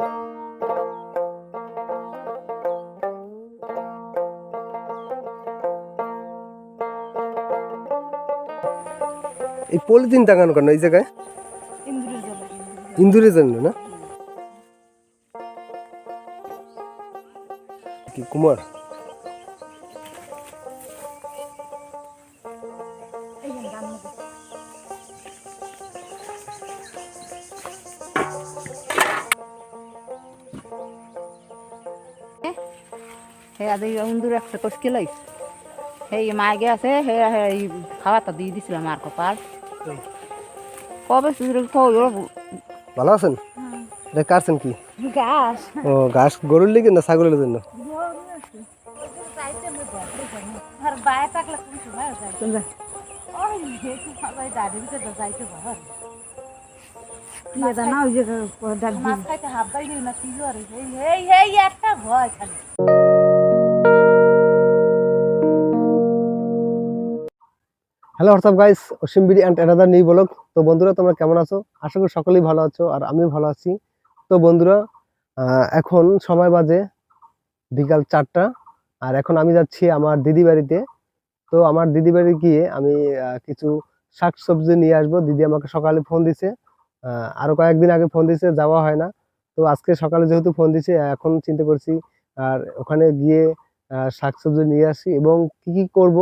এই পলিথিন টাঙানো কেন? এই জায়গায়? ইন্দুরের জন্য। না? কি কুমার? হে আজ এই ইন্দুর একটা কষকে লই সেই মাগে আছে হে এই খাওয়াটা দিয়ে দিছিলাম আর কপাল। কবে ভালো আছেন? এটা কাটছেন কি? গাছ। ও ঘাস গরুর লিগে না ছাগলের জন্য? Hello WhatsApp guys Asim BD and another new blog তো বন্ধুরা, তোমরা কেমন আছো? আশা করি সকলেই ভালো আছো, আর আমিও ভালো আছি। তো বন্ধুরা এখন সময় বাজে বিকাল চারটা, আর এখন আমি যাচ্ছি আমার দিদি বাড়িতে। তো আমার দিদি বাড়ি গিয়ে আমি কিছু শাক সবজি নিয়ে আসব। দিদি আমাকে সকালে ফোন দিছে। আরও কয়েকদিন আগে ফোন দিছে, যাওয়া হয় না। তো আজকে সকালে যেহেতু ফোন দিছে, এখন চিন্তা করছি, আর ওখানে গিয়ে শাক সবজি নিয়ে আসি, এবং কি কি করব?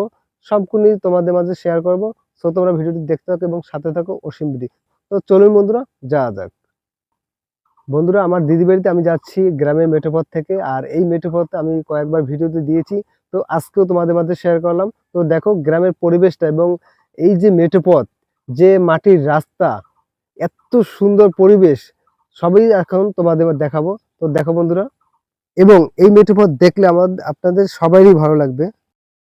সবগুলি তোমাদের মাঝে শেয়ার করব। সো তোমরা ভিডিওটি দেখতে থাকো এবং সাথে থাকো অসীম বিডি তো চলুন বন্ধুরা, যাওয়া যাক। বন্ধুরা, আমার দিদি বাড়িতে আমি যাচ্ছি গ্রামের মেঠোপথ থেকে, আর এই মেঠোপথে আমি কয়েকবার ভিডিওতে দিয়েছি। তো আজকেও তোমাদের মাঝে শেয়ার করলাম। তো দেখো, গ্রামের পরিবেশটা এবং এই যে মেঠোপথ, যে মাটির রাস্তা, এত সুন্দর পরিবেশ, সবই এখন তোমাদের দেখাবো। তো দেখো বন্ধুরা, এবং এই মেঠোপথ দেখলে আমার আপনাদের সবারই ভালো লাগবে।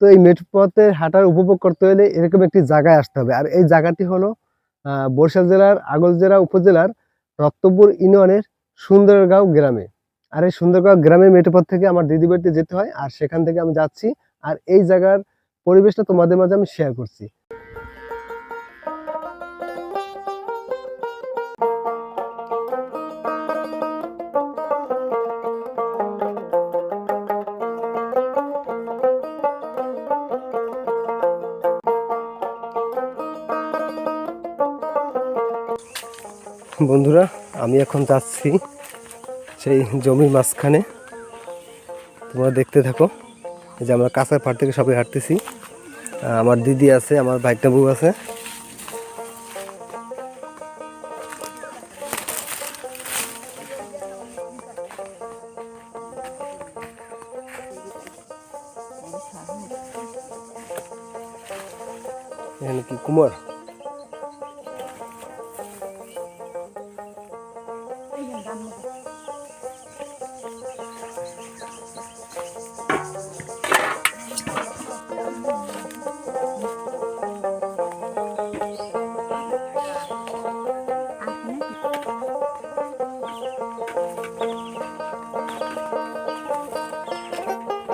তো এই মেঠোপথে হাঁটার উপভোগ করতে হলে এরকম একটি জায়গায় আসতে হবে। আর এই জায়গাটি হলো বরিশাল জেলার আগলজেরা উপজেলার রক্তপুর ইউনিয়নের সুন্দরগাঁও গ্রামে। আর এই সুন্দরগাঁও গ্রামের মেঠোপথ থেকে আমার দিদি বাড়িতে যেতে হয়, আর সেখান থেকে আমি যাচ্ছি। আর এই জায়গার পরিবেশটা তোমাদের মাঝে আমি শেয়ার করছি। বন্ধুরা, আমি এখন যাচ্ছি সেই জমির মাঝখানে। তোমরা দেখতে থাকো যে আমরা কাঁচার পাড় থেকে সবাই হাঁটতেছি। আমার দিদি আছে, আমার ভাইটা বউ আছে। এখানে কি কুমার?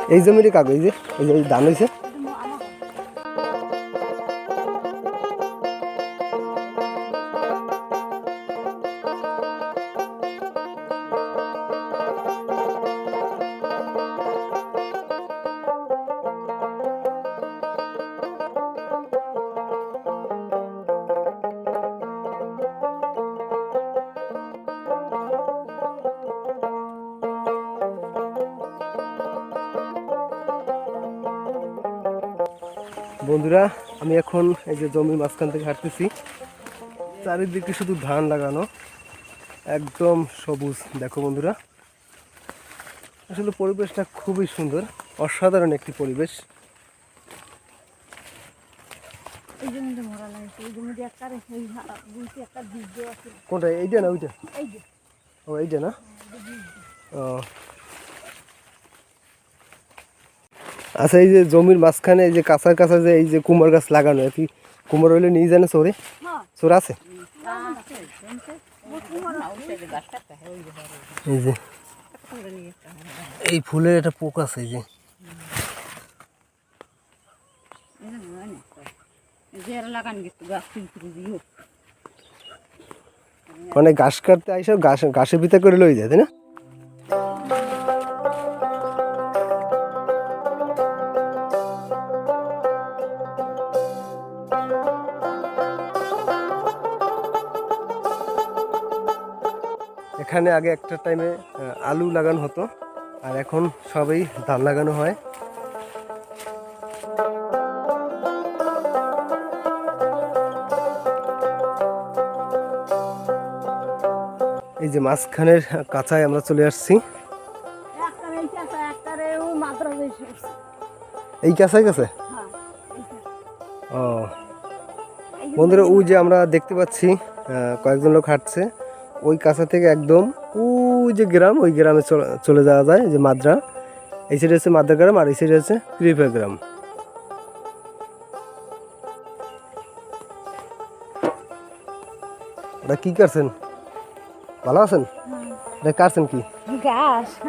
এই জমির কাগজ এই যে এই ধান হয়েছে বন্ধুরা আমি এখন এই যে জমির মাঝখান থেকে হাঁটতেছি। চারিদিকে শুধু ধান লাগানো একদম সবুজ। দেখো বন্ধুরা আসলে পরিবেশটা খুবই সুন্দর অসাধারণ একটি পরিবেশ। কোনটা? এইটা না ওইটা? ও এইটা না? ও আচ্ছা এই যে জমির মাঝখানে এই যে কাঁচার কাঁচা যে এই যে কুমার গাছ লাগানো আর কি কুমার হইলে নিয়ে জানে চোরে চোর আছে? এই ফুলের একটা পোক আছে, এই যে। মানে ঘাস কাটতে আইসা ঘাস ঘাসের ভিতরে করে লই যায়, তাই না? এখানে আগে একটা টাইমে আলু লাগানো হতো, আর এখন সবই ধান লাগানো হয়। এই যে মাঝখানের কাঁচায় আমরা চলে আসছি। এই কাঁচাই কাছে? ও। বন্ধুরা, ওই যে আমরা দেখতে পাচ্ছি কয়েকজন লোক হাঁটছে। ওই কাঁচা থেকে একদম ওই যে গ্রাম ওই গ্রামে চলে- চলে যাওয়া যায় যে মাদ্রা। এই সাইডে হচ্ছে মাদ্রা গ্রাম আর এই সাইডে হচ্ছে ক্রিপা গ্রাম। ওটা কি করছেন ভালো আছেন? এটা কাটছেন কি?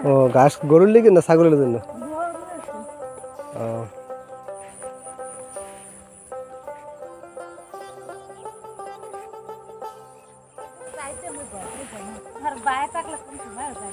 ও ঘাস গরুর লিগে না ছাগলের জন্য? ও।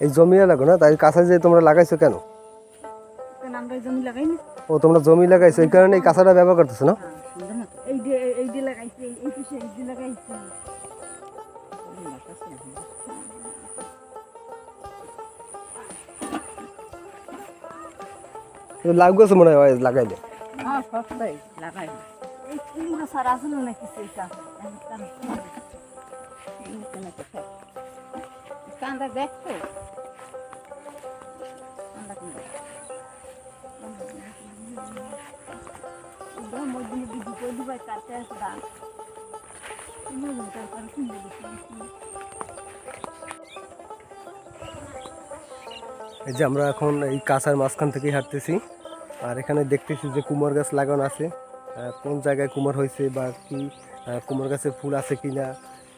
এই জমি লাগো না তাই কাঁচা যে তোমরা লাগাইছো কেন? ও তোমরা জমি লাগাইছো এই কারণে এই কাঁচাটা ব্যবহার করতেছো না? লাগাইছি লাগবে মনে হয় লাগাইলে। লাগাই তারপরে কিনবে এই যে আমরা এখন এই কাঁচার মাঝখান থেকেই হাঁটতেছি। আর এখানে দেখতেছি যে কুমার গাছ লাগানো আছে। কোন জায়গায় কুমার হয়েছে বা কি কুমার গাছে ফুল আছে কি না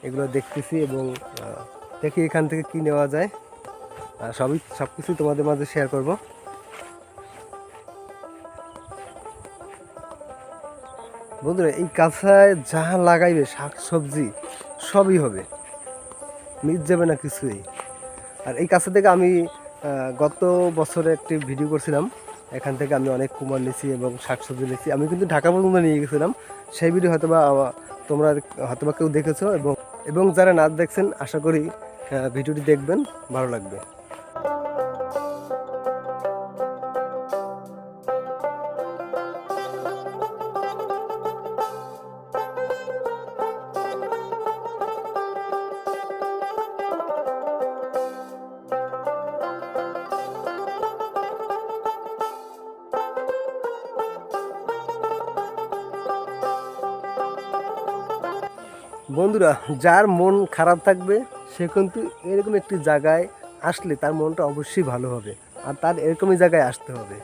এগুলো দেখতেছি এবং দেখি এখান থেকে কি নেওয়া যায়। আর সবই সব কিছুই তোমাদের মাঝে শেয়ার করব। বন্ধুরা, এই কাঁচায় যা লাগাইবে শাক সবজি সবই হবে। মিট যাবে না কিছুই। আর এই কাছে থেকে আমি গত বছরে একটি ভিডিও করছিলাম। এখান থেকে আমি অনেক কুমার নিয়েছি এবং শাকসবজি নিয়েছি। আমি কিন্তু ঢাকা পর্যন্ত নিয়ে গেছিলাম। সেই ভিডিও হয়তোবা তোমরা হয়তোবা কেউ দেখেছ এবং এবং যারা নাচ দেখছেন, আশা করি ভিডিওটি দেখবেন ভালো লাগবে। বন্ধুরা যার মন খারাপ থাকবে সে কিন্তু এরকম একটি জায়গায় আসলে তার মনটা অবশ্যই ভালো হবে আর তার এরকমই জায়গায় আসতে হবে।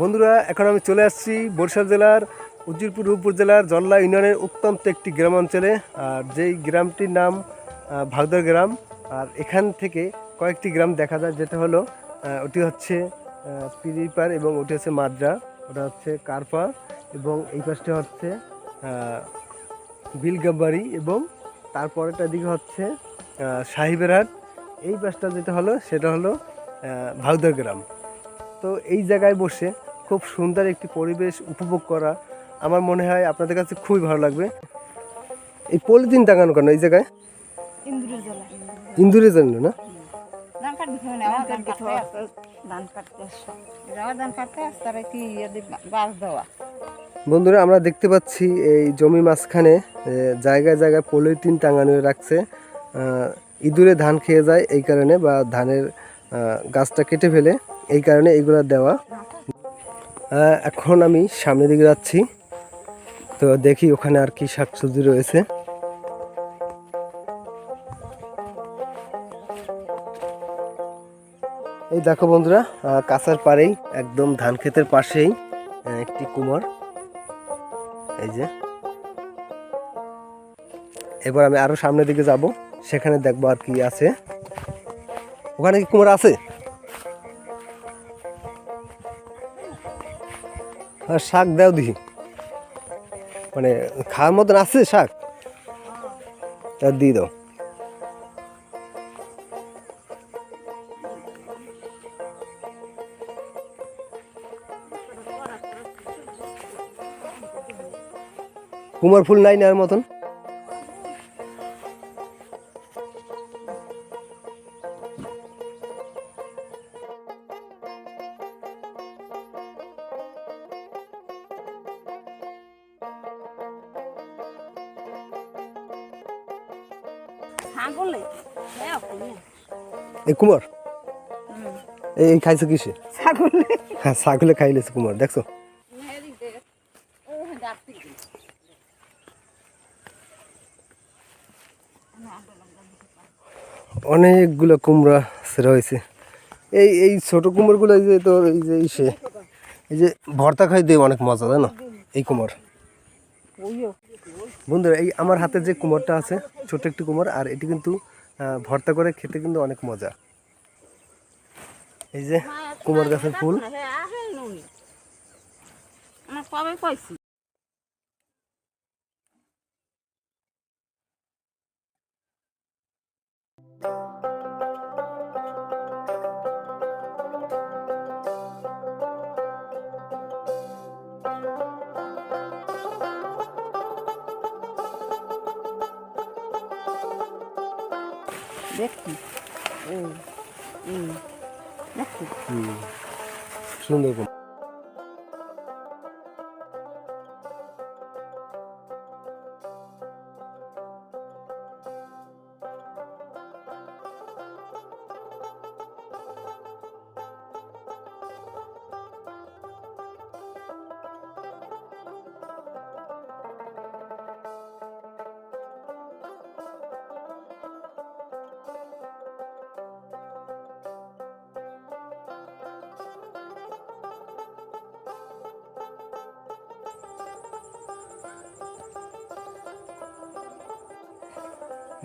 বন্ধুরা, এখন আমি চলে আসছি বরিশাল জেলার উজিরপুর, রূপপুর জেলার জল্লা ইউনিয়নের অত্যন্ত একটি গ্রামাঞ্চলে আর যেই গ্রামটির নাম ভাগদর গ্রাম, আর এখান থেকে কয়েকটি গ্রাম দেখা যায়, যেটা হলো ওটি হচ্ছে পিরিপার এবং ওটি হচ্ছে মাদ্রা, ওটা হচ্ছে কারপা এবং এই পাশটা হচ্ছে বিলগাবাড়ি এবং তারপরেটা দিকে হচ্ছে আহ, সাহিবেরহাট এই পাশটা যেটা হলো সেটা হলো আহ, ভাগদর গ্রাম। তো এই জায়গায় বসে খুব সুন্দর একটি পরিবেশ উপভোগ করা আমার মনে হয় আপনাদের কাছে খুবই ভালো লাগবে। এই পলিথিন টাঙানো কেন এই জায়গায়? ইন্দুরের ইন্দুরের জন্য না? বন্ধুরা আমরা দেখতে পাচ্ছি এই জমি মাঝখানে জায়গায় জায়গায় পলিথিন টাঙানো রাখছে। ইঁদুরে ধান খেয়ে যায় এই কারণে বা ধানের গাছটা কেটে ফেলে এই কারণে এইগুলো দেওয়া। এখন আমি সামনের দিকে যাচ্ছি। তো দেখি ওখানে আর কি শাকসবজি রয়েছে। এই দেখো বন্ধুরা কাঁচার পাড়েই, একদম ধান ক্ষেতের পাশেই একটি কুমার। এই যে। এবার আমি আরও সামনের দিকে যাব। সেখানে দেখব আর কি আছে। ওখানে কি কুমার আছে? শাক দাও দেখি। মানে খাওয়ার মতন আছে শাক? দিয়ে দাও। কুমার ফুল নাই নেওয়ার মতন? কুমার? এই খাইছে কিসে? ছাগলে। হ্যাঁ ছাগলে খাইলেছে কুমার দেখছ? অনেকগুলো কুমড়া সেরা হয়েছে। এই এই ছোট কুমড়গুলো এই যে তোর এই যে ইসে এই যে ভর্তা খাই দিয়ে অনেক মজা জানো এই কুমার। বন্ধুরা এই আমার হাতে যে কুমারটা আছে ছোট একটি কুমার আর এটি কিন্তু ভর্তা করে খেতে কিন্তু অনেক মজা। এই যে কুমার গাছের ফুল। আমার কবে কইছি?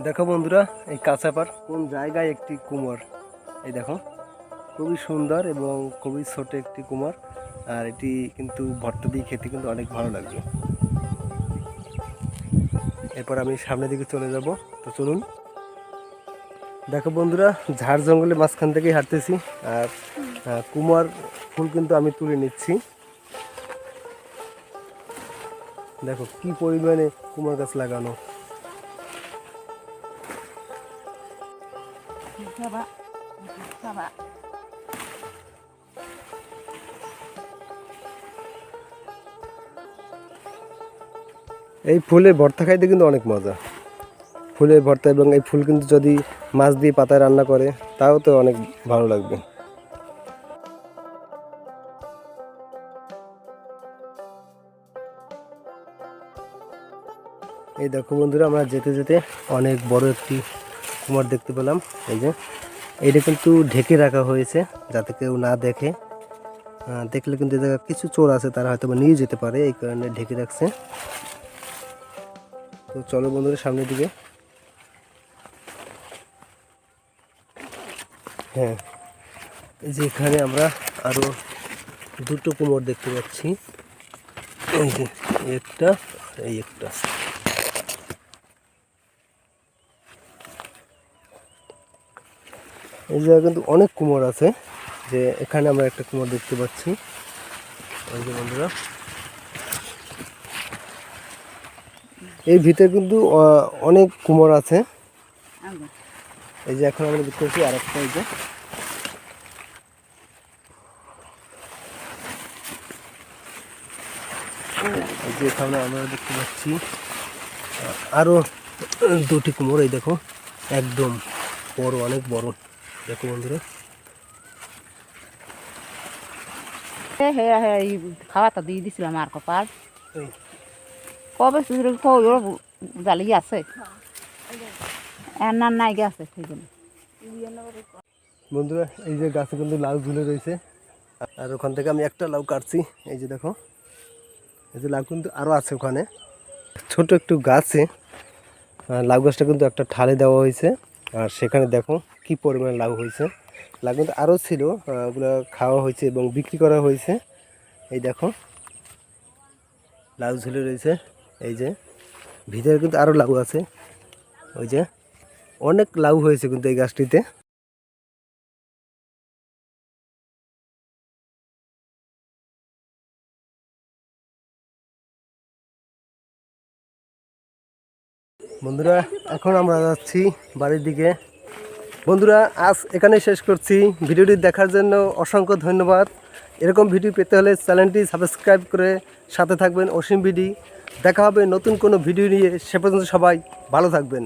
দেখো বন্ধুরা, এই কাঁচাপার কোন জায়গায় একটি কুমার? এই দেখো, খুবই সুন্দর এবং খুবই ছোট একটি কুমার, আর এটি কিন্তু ভর্তা দিয়ে খেতে কিন্তু অনেক ভালো লাগবে। এরপর আমি সামনের দিকে চলে যাব, তো চলুন। দেখো বন্ধুরা, ঝাড় জঙ্গলের মাঝখান থেকেই হাঁটতেছি, আর কুমার ফুল কিন্তু আমি তুলে নিচ্ছি। দেখো কি পরিমাণে কুমার গাছ লাগানো। এই ফুলের ভর্তা খাইতে কিন্তু অনেক মজা। ফুলের ভর্তা এবং এই ফুল কিন্তু যদি মাছ দিয়ে পাতায় রান্না করে তাও তো অনেক ভালো লাগবে। এই দেখো বন্ধুরা, আমরা যেতে যেতে অনেক বড় একটি কুমার দেখতে পেলাম। এই যে এইটা কিন্তু ঢেকে রাখা হয়েছে যাতে কেউ না দেখে। দেখলে কিন্তু কিছু চোর আছে, তারা হয়তো নিয়ে যেতে পারে, এই কারণে ঢেকে রাখছে। তো চলো বন্ধুরা, সামনের দিকে। হ্যাঁ এই যে এখানে আমরা আরও দুটো কুমোর দেখতে পাচ্ছি। এই যে একটা এই একটা। এই জায়গায় কিন্তু অনেক কুমোর আছে। যে এখানে আমরা একটা কুমোর দেখতে পাচ্ছি। বন্ধুরা। এই ভিতরে কিন্তু অনেক কুমোর আছে। এই যে এখন আমরা দেখতে পাচ্ছি আর একটা এই যে। এই যে এখানে আমরা দেখতে পাচ্ছি আহ, আরও দুটি কুমোর এই দেখো। একদম বড় অনেক বড়। দেখো বন্ধুরা। খাওয়াটা দিয়ে দিছিলাম আর কপাল। কবে জালি আছে। নাই গেছে বন্ধুরা এই যে গাছে কিন্তু লাউ ঝুলে রয়েছে। আর ওখান থেকে আমি একটা লাউ কাটছি। এই যে দেখো এই যে লাউ কিন্তু আরও আছে ওখানে। ছোট একটু গাছে লাউ গাছটা কিন্তু একটা ঠালে দেওয়া হয়েছে। আর সেখানে দেখো কি পরিমাণে লাউ হয়েছে? লাউ কিন্তু আরও ছিল ওগুলো খাওয়া হয়েছে এবং বিক্রি করা হয়েছে। এই দেখো, লাউ ঝুলে রয়েছে, এই যে। ভিতরে কিন্তু আরও লাউ আছে, ওই যে। অনেক লাউ হয়েছে কিন্তু এই গাছটিতে। বন্ধুরা, এখন আমরা যাচ্ছি বাড়ির দিকে। বন্ধুরা, আজ এখানে শেষ করছি। ভিডিওটি দেখার জন্য অসংখ্য ধন্যবাদ। এরকম ভিডিও পেতে হলে চ্যানেলটি সাবস্ক্রাইব করে সাথে থাকবেন অসীম ভিডি দেখা হবে নতুন কোনো ভিডিও নিয়ে। সে পর্যন্ত সবাই ভালো থাকবেন।